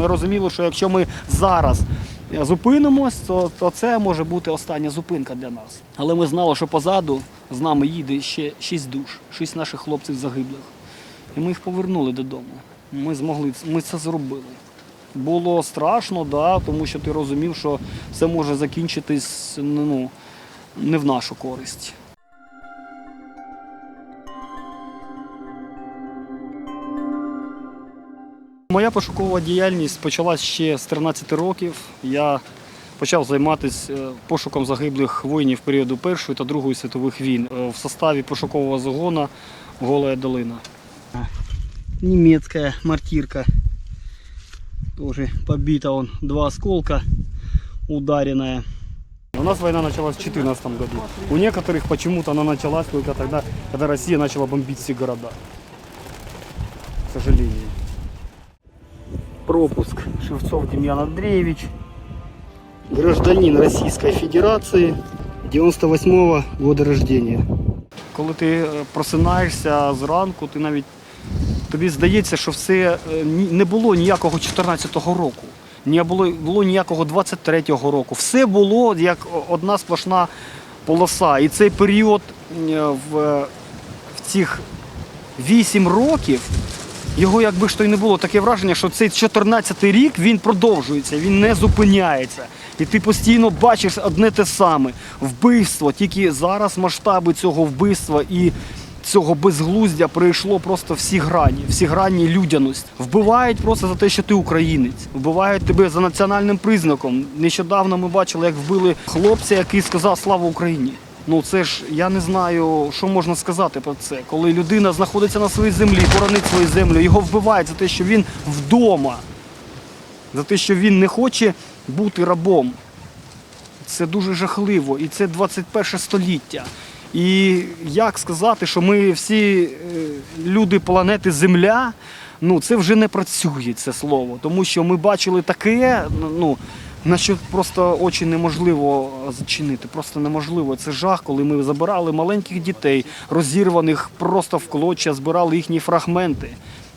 Ми розуміли, що якщо ми зараз зупинимось, то, то це може бути остання зупинка для нас. Але ми знали, що позаду з нами їде ще шість душ, шість наших хлопців загиблих. І ми їх повернули додому. Ми змогли, ми це зробили. Було страшно, да, тому що ти розумів, що це може закінчитись ну, не в нашу користь. Моя пошукова діяльність почалась ще з 13 років. Я почав займатися е, пошуком загиблих воїнів періоду Першої та Другої світових війн е, в составі пошукового загону Голая долина. Немецкая мартирка. Тоже побита он. Два осколка ударенная. У нас война началась в 2014 году. У некоторых почему-то она началась только тогда, когда Россия начала бомбить все. Пропуск Шевцов Демьян Андреевич. Гражданин Российской Федерации 98 года рождения. Коли ти е, просинаєшся зранку, ти навіть тобі здається, що все е, не було ніякого 14-го року, не було, було ніякого 23-го року. Все було як одна сплошна полоса. І цей період е, в, в цих 8 років. Його якби ж то й не було таке враження, що цей 14-й рік він продовжується, він не зупиняється. І ти постійно бачиш одне те саме вбивство. Тільки зараз масштаби цього вбивства і цього безглуздя прийшло просто всі грані, всі грані людяності. Вбивають просто за те, що ти українець. Вбивають тебе за національним признаком. Нещодавно ми бачили, як вбили хлопця, який сказав Слава Україні. Ну це ж я не знаю, що можна сказати про це. Коли людина знаходиться на своїй землі, боронить свою землю, його вбивають за те, що він вдома, за те, що він не хоче бути рабом. Це дуже жахливо. І це 21 століття. І як сказати, що ми всі е, люди планети Земля, ну це вже не працює це слово, тому що ми бачили таке, ну на що просто очі неможливо зачинити. Просто неможливо. Це жах, коли ми забирали маленьких дітей, розірваних просто в клоччя, збирали їхні фрагменти.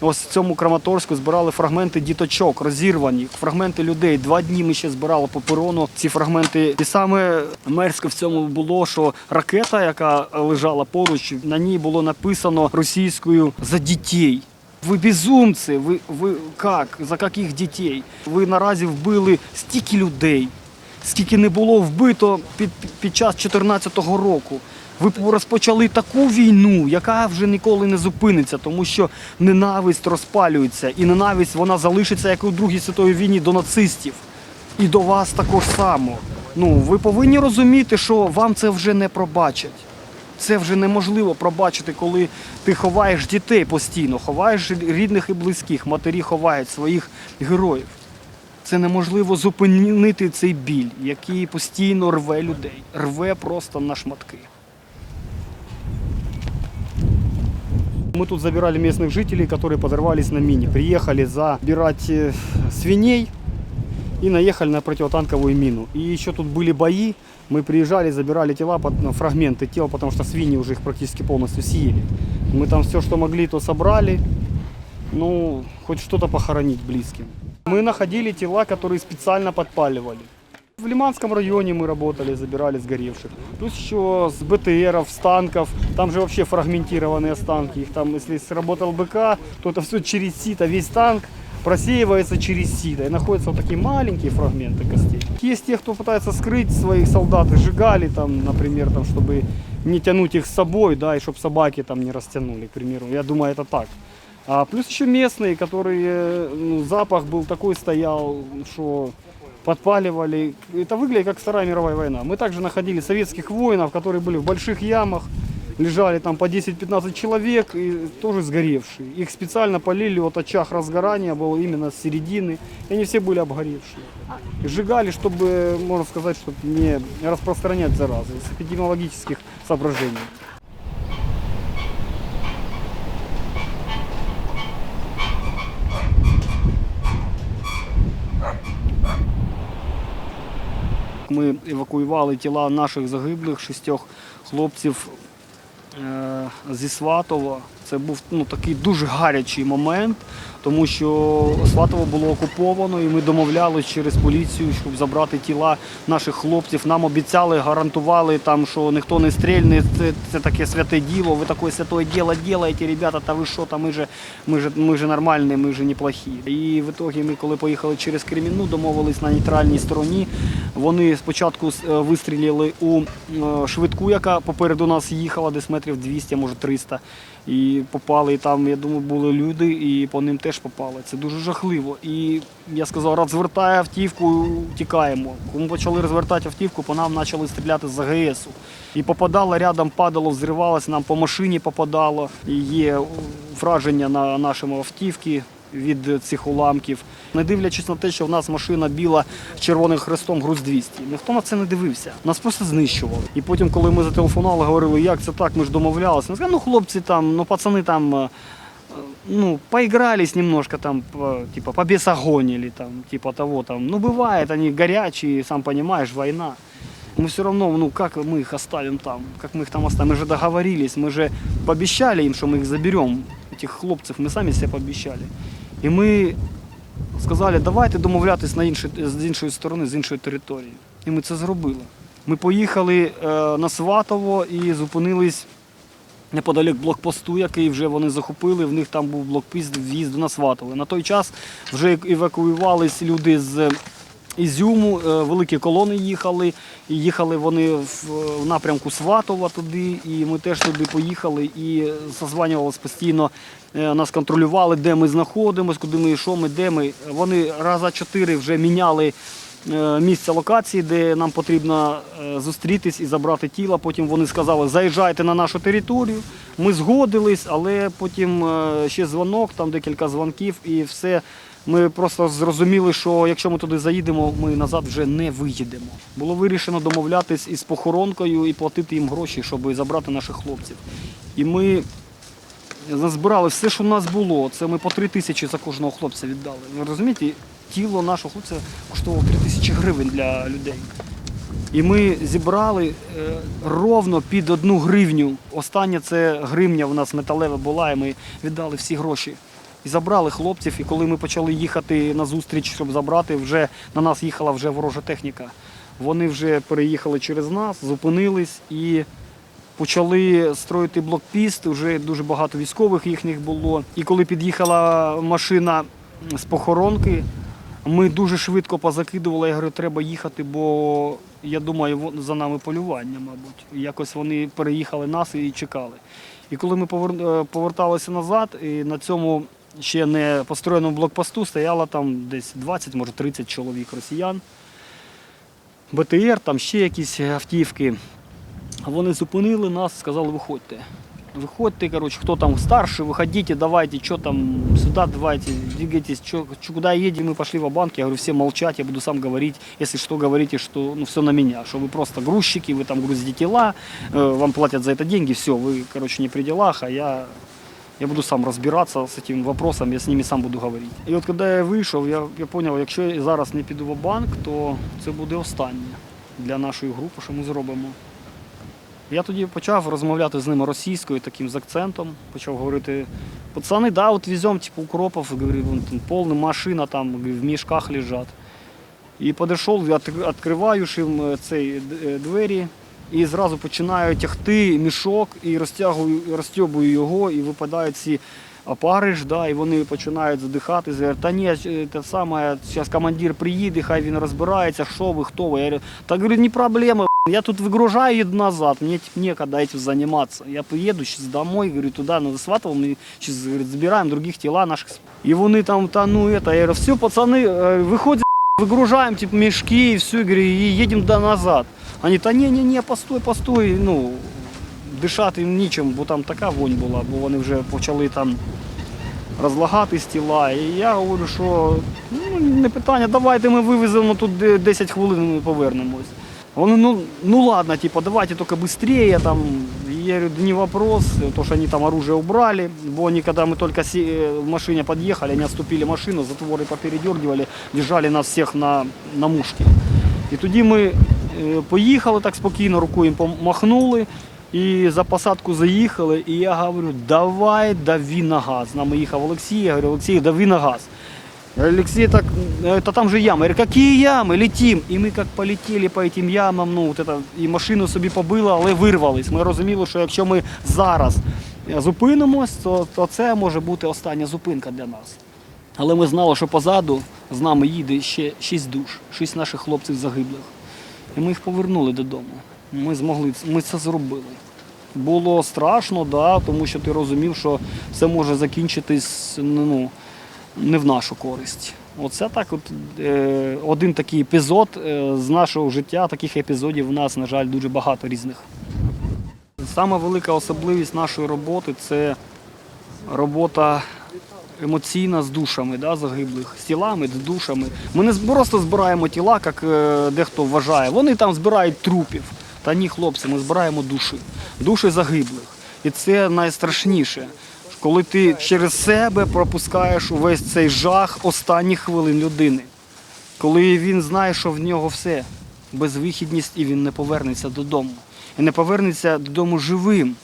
Ось в цьому Краматорську збирали фрагменти діточок, розірвані, фрагменти людей. Два дні ми ще збирали по перону ці фрагменти. І саме мерзко в цьому було, що ракета, яка лежала поруч, на ній було написано російською за дітей. Ви безумці, ви, ви як? За яких дітей? Ви наразі вбили стільки людей, скільки не було вбито під, під час 2014 року. Ви розпочали таку війну, яка вже ніколи не зупиниться, тому що ненависть розпалюється, і ненависть вона залишиться, як у Другій світовій війні до нацистів. І до вас також само. Ну, ви повинні розуміти, що вам це вже не пробачать. Це вже неможливо пробачити, коли ти ховаєш дітей постійно, ховаєш рідних і близьких, матері ховають своїх героїв. Це неможливо зупинити цей біль, який постійно рве людей, рве просто на шматки. Мы тут забирали местных жителей, которые подорвались на мине. Приехали забирать э, свиней и наехали на противотанковую мину. И еще тут были бои. Мы приезжали, забирали тела, ну, фрагменты тел, потому что свиньи уже их практически полностью съели. Мы там все, что могли, то собрали. Ну, хоть что-то похоронить близким. Мы находили тела, которые специально подпаливали. В Лиманском районе мы работали, забирали сгоревших. Плюс еще с БТРов, с танков. Там же вообще фрагментированные останки. Их там, если сработал БК, то это все через сито. Весь танк просеивается через сито. И находятся вот такие маленькие фрагменты костей. Есть те, кто пытается скрыть своих солдат и сжигали там, например, там, чтобы не тянуть их с собой, да, и чтобы собаки там не растянули, к примеру. Я думаю, это так. А плюс еще местные, которые, ну, запах был такой стоял, что подпаливали. Это выглядит как Вторая мировая война. Мы также находили советских воинов, которые были в больших ямах, лежали там по 10-15 человек и тоже сгоревшие. Их специально полили, вот очаг разгорания был именно с середины, и они все были обгоревшие. И сжигали, чтобы, можно сказать, чтобы не распространять заразы с эпидемиологических соображений. Ми евакуювали тіла наших загиблих шістьох хлопців е, зі Сватова Це був ну, такий дуже гарячий момент, тому що Сватово було окуповано, і ми домовлялися через поліцію, щоб забрати тіла наших хлопців. Нам обіцяли, гарантували, там, що ніхто не стрільне, це, це таке святе діло. Ви таке святе діло робите, ребята, та ви що, та ми же, ми же, ми же нормальні, ми же неплохі. І в ітогі ми, коли поїхали через Кремінну, домовились на нейтральній стороні. Вони спочатку е, вистрілили у е, швидку, яка попереду нас їхала, десь метрів 200, може 300. І попали, і там, я думаю, були люди, і по ним теж попали. Це дуже жахливо. І я сказав, раз звертає автівку, тікаємо. Коли ми почали розвертати автівку, по нам почали стріляти з АГСу. І попадало рядом, падало, взривалося, нам по машині попадало. І є враження на нашому автівці від цих уламків. Не дивлячись на те, що в нас машина біла з червоним хрестом груз 200. Ніхто на це не дивився. Нас просто знищували. І потім, коли ми зателефонували, говорили, як це так, ми ж домовлялися. Ми сказали, ну хлопці там, ну пацани там. е, Ну, поигрались немножко там, по- типа, побесогонили там, типа того там. Ну, бывает, они горячие, сам понимаешь, война. Мы все равно, ну, как мы их оставим там, как мы их там оставим? Мы же договорились, мы же пообещали им, что мы их заберем, этих хлопцев, мы сами себе пообещали. І ми сказали, давайте домовлятись на інші, з іншої сторони, з іншої території. І ми це зробили. Ми поїхали е, на Сватово і зупинились неподалік блокпосту, який вже вони захопили. В них там був блокпіст в'їзду на Сватове. На той час вже евакуювались люди з Ізюму, е, великі колони їхали. І їхали вони в, напрямку Сватова туди, і ми теж туди поїхали і зазванювалися постійно. е, Нас контролювали, де ми знаходимося, куди ми, що ми, де ми. Вони раза чотири вже міняли е, місце локації, де нам потрібно зустрітись і забрати тіло. Потім вони сказали, заїжджайте на нашу територію. Ми згодились, але потім ще дзвонок, там декілька дзвонків і все. Ми просто зрозуміли, що якщо ми туди заїдемо, ми назад вже не виїдемо. Було вирішено домовлятись із похоронкою і платити їм гроші, щоб забрати наших хлопців. І ми назбирали все, що в нас було. Це ми по три тисячі за кожного хлопця віддали. Ви розумієте, тіло нашого хлопця коштувало три тисячі гривень для людей. І ми зібрали е, ровно під одну гривню. Остання це гривня у нас металева була, і ми віддали всі гроші. І забрали хлопців. І коли ми почали їхати на зустріч, щоб забрати, вже на нас їхала вже ворожа техніка. Вони вже переїхали через нас, зупинились і почали строїти блокпіст. Вже дуже багато військових їхніх було. І коли під'їхала машина з похоронки, ми дуже швидко позакидували. Я говорю, треба їхати, бо я думаю, за нами полювання, мабуть. Якось вони переїхали нас і чекали. І коли ми е, поверталися назад, і на цьому ще не построєному блокпосту стояло там десь 20, може 30 чоловік росіян. БТР, там ще якісь автівки. Вони зупинили нас, сказали, виходьте. Виходьте, короче, кто там старший, выходите, давайте, что там, сюда давайте, двигайтесь, чё, чё, куда едем, мы пошли в банк я говорю, все молчать, я буду сам говорить, если что, говорите, что, ну, все на меня, что вы просто грузчики, вы там грузите тела, э, вам платят за это деньги, все, вы, короче, не при делах, а я, я буду сам разбираться с этим вопросом, я с ними сам буду говорити. І от коли я вийшов, я, я зрозумів, якщо я зараз не піду в банк, то це буде останнє для нашої групи, що ми зробимо. Я тоді почав розмовляти з ними російською таким з акцентом, почав говорити, пацани, да, от веземо типу, укропов, повна машина там в мішках лежать. І підійшов, відкриваю їм е, цей е, двері і зразу починаю тягти мішок і розтягую, розтягую його, і випадають ці опариш, да, і вони починають задихатися. Говорять, та ні, е, те саме, зараз командир приїде, хай він розбирається, що ви, хто ви. Я говорю, та говорю, не проблема. Я тут выгружаю еду назад, мне типа, некогда этим заниматься. Я поеду сейчас домой, говорю, туда на Сватово, мы сейчас говорит, забираем других тела наших. И вони там, та ну это, я говорю, все, пацаны, э, выходят, выгружаем типа мешки и все, говорю, и едем до назад. Они, та не-не-не, постой, постой, ну, дишати їм нічим, бо там така вонь була, бо вони вже почали там розлагатись тіла. І я говорю, що ну, не питання, давайте ми вивеземо тут де- 10 хвилин і повернемось. Вони, ну, ну ладно, типа, давайте только быстрее, там, я говорю, да не вопрос, то, что они там оружие убрали, бо они, когда мы только се- э, в машине подъехали, они отступили машину, затворы попередергивали, держали нас всех на, на мушке. І тоді ми е, поїхали так спокійно, рукою їм помахнули, І за посадку заїхали, і я говорю, давай дави на газ. З нами їхав Олексій, я говорю, Олексій, дави на газ. Алексей так, это там же ямы. Я говорю, какие ямы? Летим. І ми як полетіли по этим ямам, ну, от это, і машину собі побили, але вирвались. Ми розуміли, що якщо ми зараз зупинимось, то, то це може бути остання зупинка для нас. Але ми знали, що позаду з нами їде ще шість душ, шість наших хлопців загиблих. І ми їх повернули додому. Ми змогли, ми це зробили. Було страшно, да, тому що ти розумів, що все може закінчитись ну, не в нашу користь. Оце так, от, е, один такий епізод е, з нашого життя. Таких епізодів у нас, на жаль, дуже багато різних. Саме велика особливість нашої роботи це робота емоційна з душами да, загиблих, з тілами, з душами. Ми не просто збираємо тіла, як е, дехто вважає. Вони там збирають трупів. Та ні, хлопці, ми збираємо душі, душі загиблих. І це найстрашніше, коли ти через себе пропускаєш увесь цей жах останніх хвилин людини. Коли він знає, що в нього все, безвихідність, і він не повернеться додому. І не повернеться додому живим.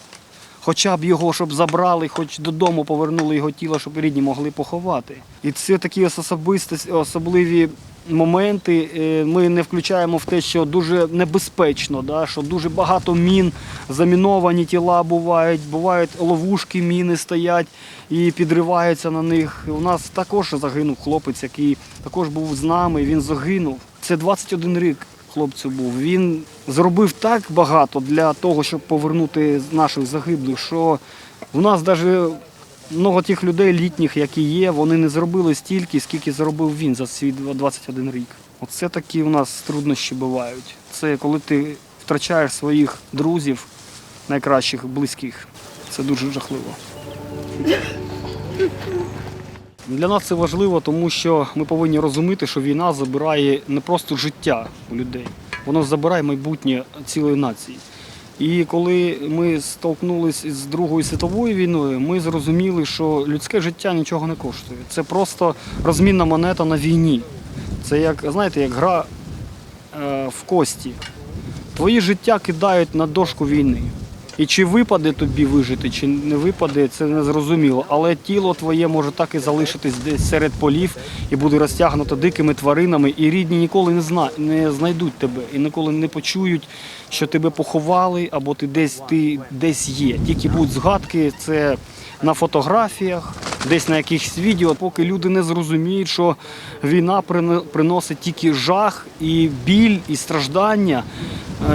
Хоча б його, щоб забрали, хоч додому повернули його тіло, щоб рідні могли поховати. І це такі особисті, особливі моменти. е, Ми не включаємо в те, що дуже небезпечно, да? що дуже багато мін, заміновані тіла бувають, бувають ловушки, міни стоять і підриваються на них. У нас також загинув хлопець, який також був з нами, він загинув. Це 21 рік хлопцю був. Він зробив так багато для того, щоб повернути наших загиблих, що в нас навіть много тих людей літніх, які є, вони не зробили стільки, скільки зробив він за свій 21 рік. Оце такі у нас труднощі бувають. Це коли ти втрачаєш своїх друзів, найкращих, близьких. Це дуже жахливо. Для нас це важливо, тому що ми повинні розуміти, що війна забирає не просто життя у людей, воно забирає майбутнє цілої нації. І коли ми столкнулися з Другою світовою війною, ми зрозуміли, що людське життя нічого не коштує. Це просто розмінна монета на війні. Це як, знаєте, як гра е, в кості. Твої життя кидають на дошку війни. І чи випаде тобі вижити, чи не випаде, це не зрозуміло. Але тіло твоє може так і залишитись десь серед полів і буде розтягнуто дикими тваринами, і рідні ніколи не зна... не знайдуть тебе і ніколи не почують, що тебе поховали, або ти десь ти десь є. Тільки будуть згадки, це на фотографіях, десь на якихось відео, поки люди не зрозуміють, що війна прино- приносить тільки жах і біль, і страждання.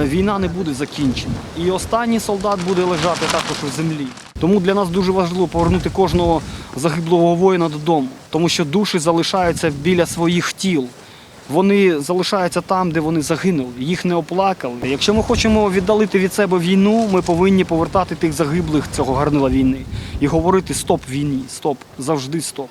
е, Війна не буде закінчена. І останній солдат буде лежати також у землі. Тому для нас дуже важливо повернути кожного загиблого воїна додому, тому що душі залишаються біля своїх тіл. Вони залишаються там, де вони загинули. Їх не оплакали. Якщо ми хочемо віддалити від себе війну, ми повинні повертати тих загиблих цього гарнила війни і говорити стоп війні, стоп, завжди стоп.